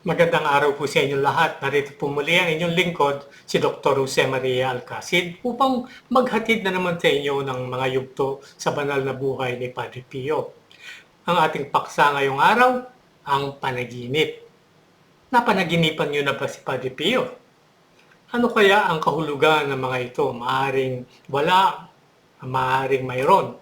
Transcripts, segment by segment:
Magandang araw po sa inyong lahat. Narito po muli ang inyong lingkod, si Dr. Jose Maria Alcacid, upang maghatid na naman sa inyo ng mga yugto sa banal na buhay ni Padre Pio. Ang ating paksa ngayong araw, ang panaginip. Napanaginipan niyo na ba si Padre Pio? Ano kaya ang kahulugan ng mga ito? Maaring wala, maaring mayroon.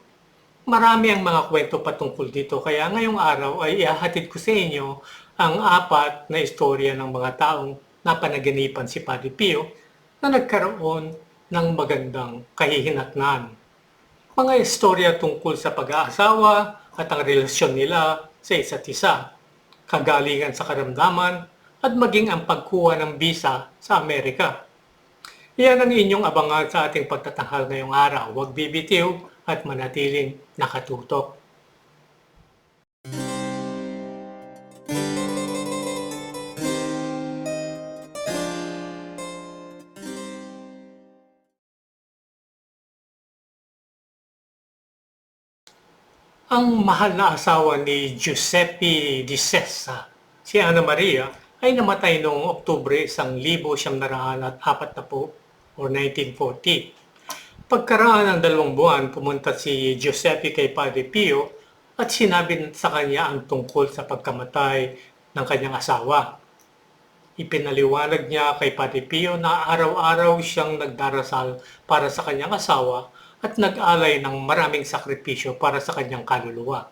Marami ang mga kwento patungkol dito kaya ngayong araw ay ihahatid ko sa inyo ang apat na istorya ng mga taong napanaginipan si Padre Pio na nagkaroon ng magandang kahihinatnan. Mga istorya tungkol sa pag-aasawa at ang relasyon nila sa isa't isa, kagalingan sa karamdaman at maging ang pagkuha ng bisa sa Amerika. Iyan ang inyong abangan sa ating pagtatanghal ngayong araw. Huwag bibitiw at manatiling nakatutok. Ang mahal na asawa ni Giuseppe Di Sessa, si Ana Maria, ay namatay noong Oktubre 1940 or 1940. Pagkaraan ng dalawang buwan, pumunta si Giuseppe kay Padre Pio at sinabi sa kanya ang tungkol sa pagkamatay ng kanyang asawa. Ipinaliwanag niya kay Padre Pio na araw-araw siyang nagdarasal para sa kanyang asawa at nag-alay ng maraming sakripisyo para sa kanyang kaluluwa.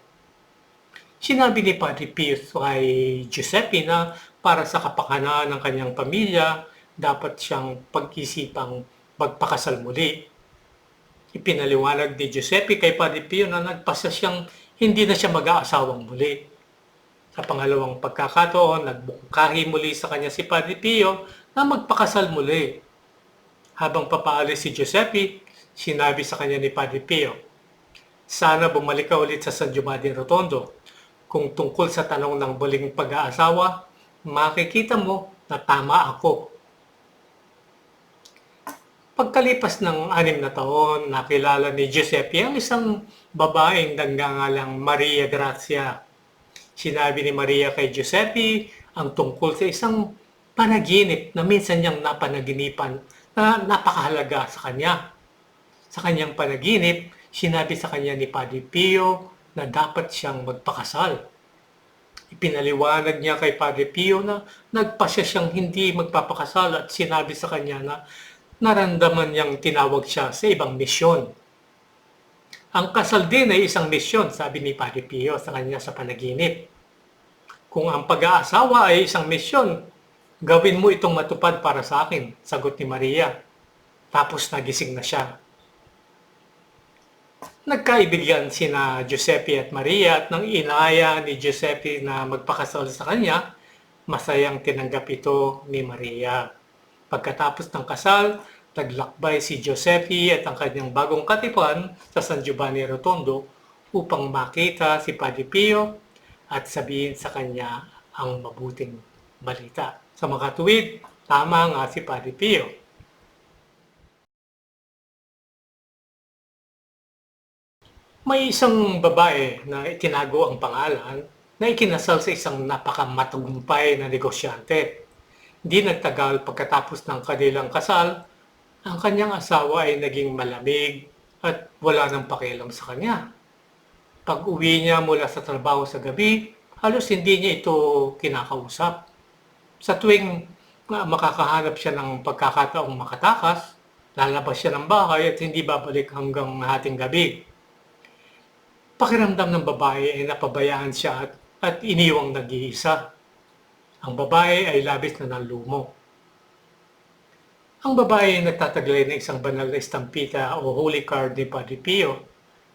Sinabi ni Padre Pio kay Giuseppe na para sa kapakanan ng kanyang pamilya, dapat siyang pag-isipang magpakasal muli. Ipinaliwanag ni Giuseppe kay Padre Pio na nagpasa siyang hindi na siya mag-aasawang muli. Sa pangalawang pagkakataon, nagbungkahi muli sa kanya si Padre Pio na magpakasal muli. Habang papaalis si Giuseppe, sinabi sa kanya ni Padre Pio, Sana bumalik ka ulit sa San Giovanni Rotondo. Kung tungkol sa tanong ng buling pag-aasawa, makikita mo na tama ako. Pagkalipas ng anim na taon, nakilala ni Giuseppe ang isang babaeng nagngangalang Maria Grazia. Sinabi ni Maria kay Giuseppe ang tungkol sa isang panaginip na minsan niyang napanaginipan na napakahalaga sa kanya. Sa kanyang panaginip, sinabi sa kanya ni Padre Pio na dapat siyang magpakasal. Ipinaliwanag niya kay Padre Pio na nagpasya siyang hindi magpapakasal at sinabi sa kanya na naramdaman niyang tinawag siya sa ibang misyon. Ang kasal din ay isang misyon, sabi ni Padre Pio sa kanya sa panaginip. Kung ang pag-aasawa ay isang misyon, gawin mo itong matupad para sa akin, sagot ni Maria. Tapos nagising na siya. Nagkaibigan sina Giuseppe at Maria at nang inaya ni Giuseppe na magpakasal sa kanya, masayang tinanggap ito ni Maria. Pagkatapos ng kasal, naglakbay si Giuseppe at ang kanyang bagong katipuan sa San Giovanni Rotondo upang makita si Padre Pio at sabihin sa kanya ang mabuting balita. Sa mga tuwid, tama nga si Padre Pio. May isang babae na itinago ang pangalan na ikinasal sa isang napakamatagumpay na negosyante. Hindi nagtagal pagkatapos ng kanilang kasal, ang kanyang asawa ay naging malamig at wala nang pakialam sa kanya. Pag uwi niya mula sa trabaho sa gabi, halos hindi niya ito kinakausap. Sa tuwing uh, makakahanap siya ng pagkakataong makatakas, lalabas siya ng bahay at hindi babalik hanggang hating gabi pakiramdam ng babae ay napabayaan siya at, at iniwang nag-iisa. Ang babae ay labis na nalumo. Ang babae ay nagtataglay ng isang banal na estampita o holy card ni Padre Pio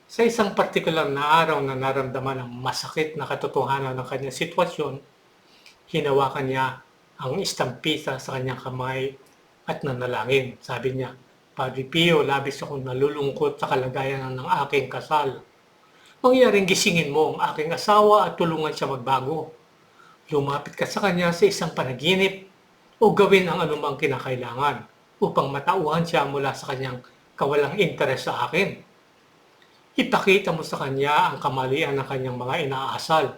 sa isang partikular na araw na naramdaman ang masakit na katotohanan ng kanyang sitwasyon, hinawakan niya ang estampita sa kanyang kamay at nanalangin. Sabi niya, Padre Pio, labis akong nalulungkot sa kalagayan ng aking kasal mangyaring gisingin mo ang aking asawa at tulungan siya magbago. Lumapit ka sa kanya sa isang panaginip o gawin ang anumang kinakailangan upang matauhan siya mula sa kanyang kawalang interes sa akin. Ipakita mo sa kanya ang kamalian ng kanyang mga inaasal.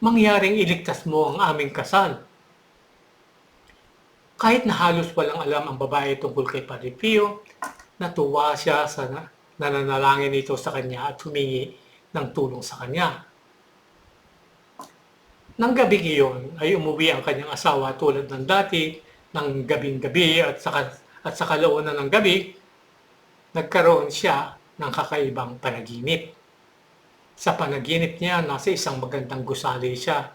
Mangyaring iligtas mo ang aming kasal Kahit na halos walang alam ang babae tungkol kay Padre Pio, natuwa siya sa na- nananalangin ito sa kanya at humingi ng tulong sa kanya. Nang gabi iyon ay umuwi ang kanyang asawa tulad ng dati ng gabing-gabi at sa, at sa kalaunan ng gabi, nagkaroon siya ng kakaibang panaginip. Sa panaginip niya, nasa isang magandang gusali siya.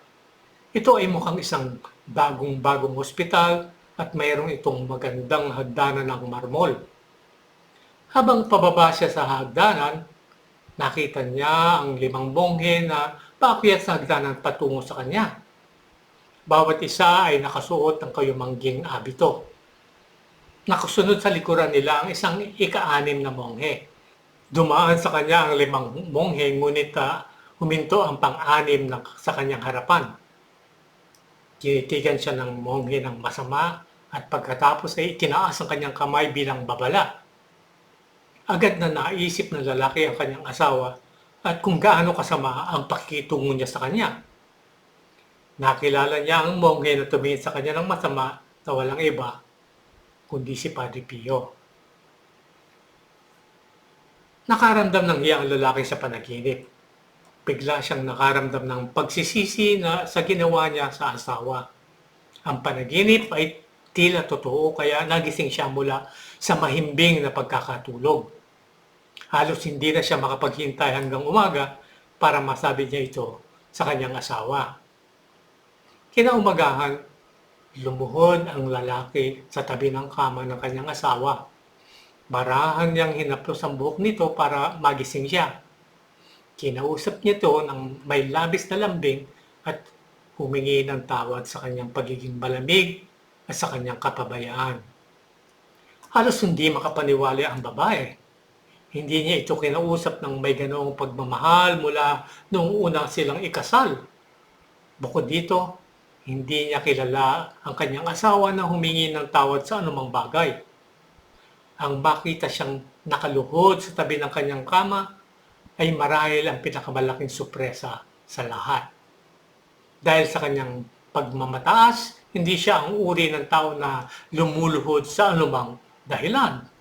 Ito ay mukhang isang bagong-bagong ospital at mayroong itong magandang hagdanan ng marmol. Habang pababa siya sa hagdanan, nakita niya ang limang bonghe na paakyat sa hagdanan patungo sa kanya. Bawat isa ay nakasuot ng kayumangging abito. Nakasunod sa likuran nila ang isang ika-anim na monghe. Dumaan sa kanya ang limang monghe ngunit ah, huminto ang pang-anim na sa kanyang harapan. Tinitigan siya ng monghe ng masama at pagkatapos ay itinaas ang kanyang kamay bilang babala. Agad na naisip ng lalaki ang kanyang asawa at kung gaano kasama ang pakikitungo niya sa kanya. Nakilala niya ang monghe na tumingin sa kanya ng masama na walang iba kundi si Padre Pio. Nakaramdam ng hiya lalaki sa panaginip. Bigla siyang nakaramdam ng pagsisisi na sa ginawa niya sa asawa. Ang panaginip ay tila totoo kaya nagising siya mula sa mahimbing na pagkakatulog. Halos hindi na siya makapaghintay hanggang umaga para masabi niya ito sa kanyang asawa. Kinaumagahan, lumuhod ang lalaki sa tabi ng kama ng kanyang asawa. Marahan niyang hinaplos ang buhok nito para magising siya. Kinausap niya ito ng may labis na lambing at humingi ng tawad sa kanyang pagiging malamig at sa kanyang kapabayaan. Halos hindi makapaniwala ang babae. Hindi niya ito kinausap ng may ganoong pagmamahal mula noong una silang ikasal. Bukod dito, hindi niya kilala ang kanyang asawa na humingi ng tawad sa anumang bagay. Ang makita siyang nakaluhod sa tabi ng kanyang kama ay marahil ang pinakamalaking supresa sa lahat. Dahil sa kanyang pagmamataas, hindi siya ang uri ng tao na lumuluhod sa anumang dahilan.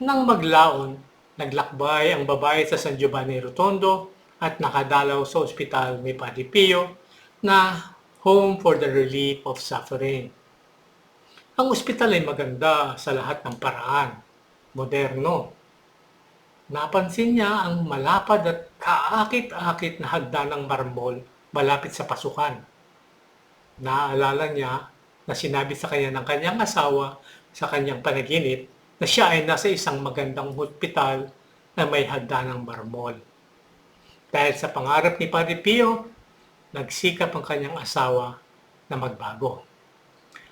Nang maglaon, naglakbay ang babae sa San Giovanni Rotondo at nakadalaw sa ospital ni Padre Pio na Home for the Relief of Suffering. Ang ospital ay maganda sa lahat ng paraan, moderno. Napansin niya ang malapad at kaakit-akit na hagdan ng marmol malapit sa pasukan. Naaalala niya na sinabi sa kanya ng kanyang asawa sa kanyang panaginip na siya ay nasa isang magandang hospital na may hagdan ng marmol. Dahil sa pangarap ni Padre Pio, nagsikap ang kanyang asawa na magbago.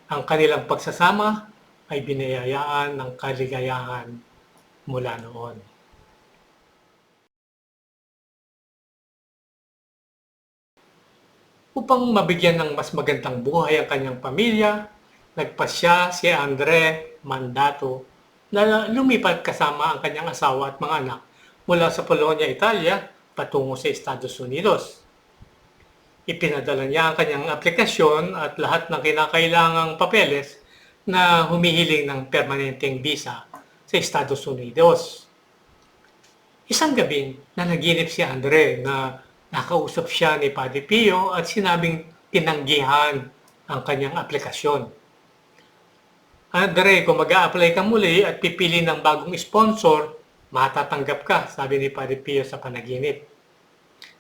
Ang kanilang pagsasama ay binayayaan ng kaligayahan mula noon. Upang mabigyan ng mas magandang buhay ang kanyang pamilya, nagpasya si Andre Mandato na lumipat kasama ang kanyang asawa at mga anak mula sa Polonia, Italia patungo sa Estados Unidos. Ipinadala niya ang kanyang aplikasyon at lahat ng kinakailangang papeles na humihiling ng permanenteng visa sa Estados Unidos. Isang gabi, nanaginip si Andre na nakausap siya ni Padre Pio at sinabing tinanggihan ang kanyang aplikasyon. Andre, kung mag apply ka muli at pipili ng bagong sponsor, matatanggap ka, sabi ni Padre Pio sa panaginip.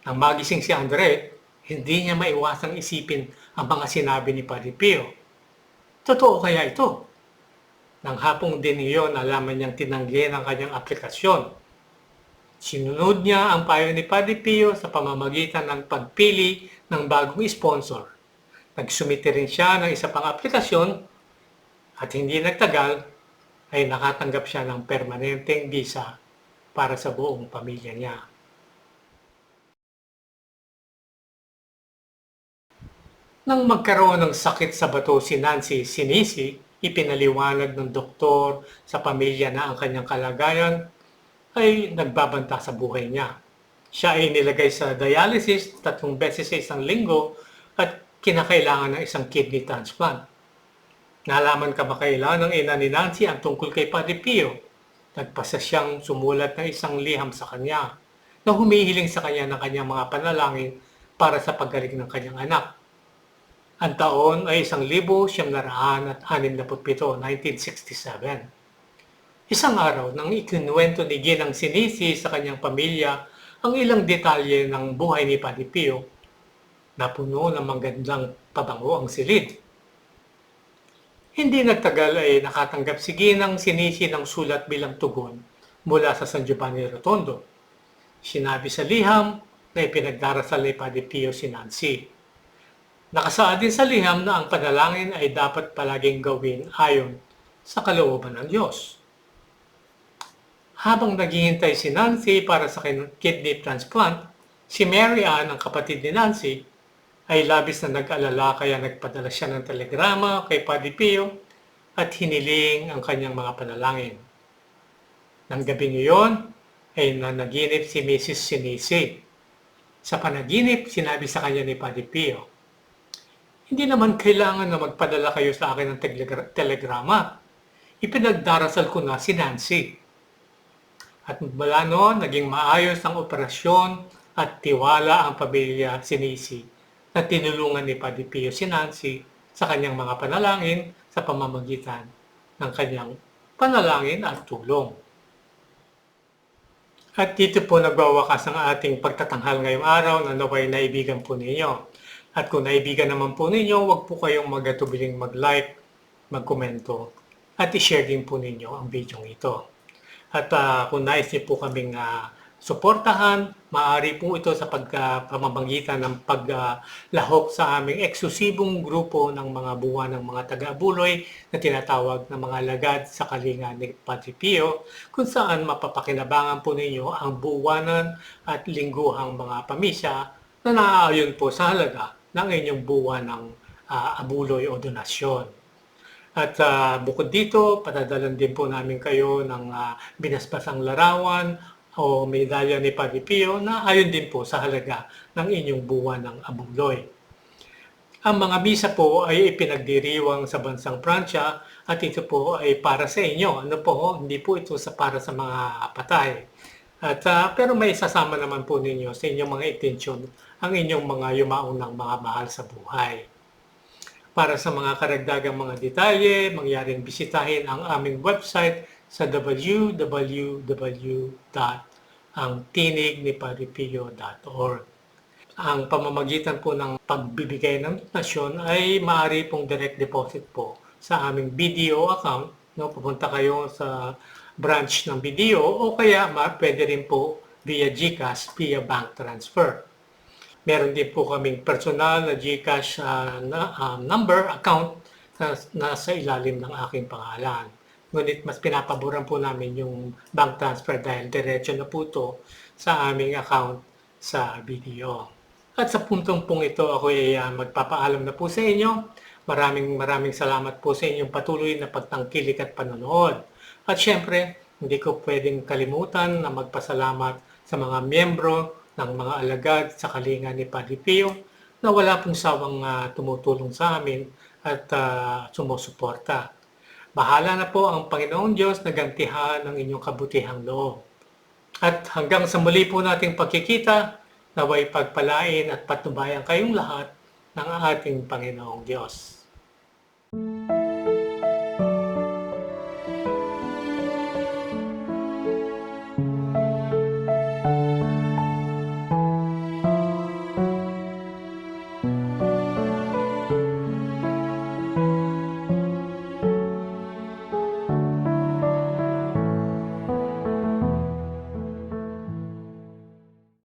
Nang magising si Andre, hindi niya maiwasang isipin ang mga sinabi ni Padre Pio. Totoo kaya ito? Nang hapong din iyon, nalaman niyang tinanggi ang kanyang aplikasyon. Sinunod niya ang payo ni Padre Pio sa pamamagitan ng pagpili ng bagong sponsor. Nagsumite rin siya ng isa pang aplikasyon at hindi nagtagal ay nakatanggap siya ng permanenteng visa para sa buong pamilya niya. Nang magkaroon ng sakit sa bato si Nancy Sinisi, ipinaliwanag ng doktor sa pamilya na ang kanyang kalagayan ay nagbabanta sa buhay niya. Siya ay nilagay sa dialysis tatlong beses sa isang linggo at kinakailangan ng isang kidney transplant. Nalaman kamakailan ng ina ni Nancy ang tungkol kay Padre Pio. Nagpasa siyang sumulat ng isang liham sa kanya na humihiling sa kanya ng kanyang mga panalangin para sa paggaling ng kanyang anak. Ang taon ay 1,967, 1967. Isang araw nang ikinuwento ni Ginang Sinisi sa kanyang pamilya ang ilang detalye ng buhay ni Padre Pio, napuno ng magandang pabango ang silid. Hindi nagtagal ay nakatanggap si Ginang Sinisi ng sulat bilang tugon mula sa San Giovanni Rotondo. Sinabi sa liham na ipinagdarasal ni Padre Pio si Nancy. Nakasaad din sa liham na ang panalangin ay dapat palaging gawin ayon sa kalooban ng Diyos. Habang naghihintay si Nancy para sa kidney transplant, si Mary Ann, ang kapatid ni Nancy, ay labis na nag-alala kaya nagpadala siya ng telegrama kay Padre Pio at hiniling ang kanyang mga panalangin. Nang gabi niyon ay nanaginip si Mrs. Sinisi. Sa panaginip, sinabi sa kanya ni Padre Pio, Hindi naman kailangan na magpadala kayo sa akin ng telegra- telegrama. Ipinagdarasal ko na si Nancy. At mula noon, naging maayos ang operasyon at tiwala ang pamilya Sinisi na tinulungan ni Padre Pio si Nancy sa kanyang mga panalangin sa pamamagitan ng kanyang panalangin at tulong. At dito po nagwawakas ang ating pagtatanghal ngayong araw na naway naibigan po ninyo. At kung naibigan naman po ninyo, huwag po kayong magatubiling mag-like, mag-komento, at i-share din po ninyo ang video ito. At uh, kung nais niyo po kaming uh, suportahan. Maaari po ito sa pagpamamagitan ng paglahok sa aming eksklusibong grupo ng mga buwan ng mga taga-abuloy na tinatawag na mga lagad sa kalinga ni Padre Pio kung saan mapapakinabangan po ninyo ang buwanan at lingguhang mga pamisya na naaayon po sa halaga ng inyong buwan ng uh, abuloy o donasyon. At uh, bukod dito, patadalan din po namin kayo ng uh, binasbasang larawan o medalya ni Padre Pio na ayon din po sa halaga ng inyong buwan ng abuloy. Ang mga misa po ay ipinagdiriwang sa bansang Pransya at ito po ay para sa inyo. Ano po, hindi po ito sa para sa mga patay. At, uh, pero may sasama naman po ninyo sa inyong mga intensyon ang inyong mga yumaunang mga mahal sa buhay. Para sa mga karagdagang mga detalye, mangyaring bisitahin ang aming website sa www.angtinigniparipio.org. Ang pamamagitan po ng pagbibigay ng donasyon ay maaari pong direct deposit po sa aming BDO account. No, pupunta kayo sa branch ng BDO o kaya ma, pwede rin po via GCash, via bank transfer. Meron din po kaming personal na GCash uh, na, uh, number account na nasa ilalim ng aking pangalan. Ngunit mas pinapaboran po namin yung bank transfer dahil diretso na po ito sa aming account sa BDO. At sa puntong pong ito, ako ay uh, magpapaalam na po sa inyo. Maraming maraming salamat po sa inyong patuloy na pagtangkilik at panonood. At syempre, hindi ko pwedeng kalimutan na magpasalamat sa mga miyembro ng mga alagad sa kalinga ni Padre Pio na wala pong sawang uh, tumutulong sa amin at uh, sumusuporta. Bahala na po ang Panginoong Diyos na gantihan ng inyong kabutihang loob. At hanggang sa muli po nating pagkikita, naway pagpalain at patubayan kayong lahat ng ating Panginoong Diyos.